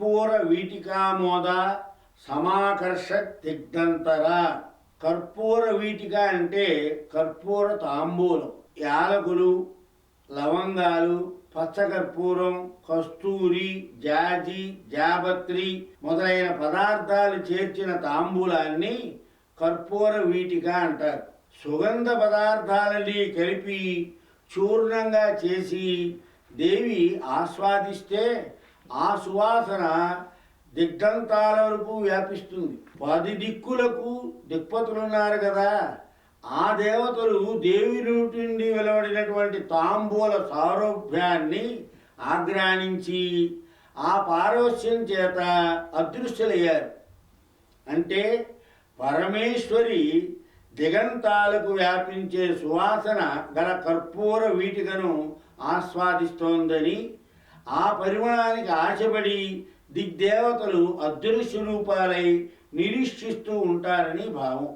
కర్పూర వీటికామోద సమాకర్ష తిగ్ధంతర కర్పూర వీటిక అంటే కర్పూర తాంబూలం యాలకులు లవంగాలు పచ్చకర్పూరం కస్తూరి జాజి జాపత్రి మొదలైన పదార్థాలు చేర్చిన తాంబూలాన్ని కర్పూర వీటిక అంటారు. సుగంధ పదార్థాలని కలిపి చూర్ణంగా చేసి దేవి ఆస్వాదిస్తే ఆ సువాసన దిగ్గంతాల వరకు వ్యాపిస్తుంది. పది దిక్కులకు దిక్పతులున్నారు కదా. ఆ దేవతలు దేవి నుండి వెలువడినటువంటి తాంబూల సారూప్యాన్ని ఆగ్రానించి ఆ పారవస్యం చేత అదృశ్యులయ్యారు. అంటే పరమేశ్వరి దిగంతాలకు వ్యాపించే సువాసన గల కర్పూర వీటికను ఆస్వాదిస్తోందని ఆ పరిమాణానికి ఆశపడి దిగ్దేవతలు అదృశ్య రూపాలై నిరీక్షిస్తూ ఉంటారని భావం.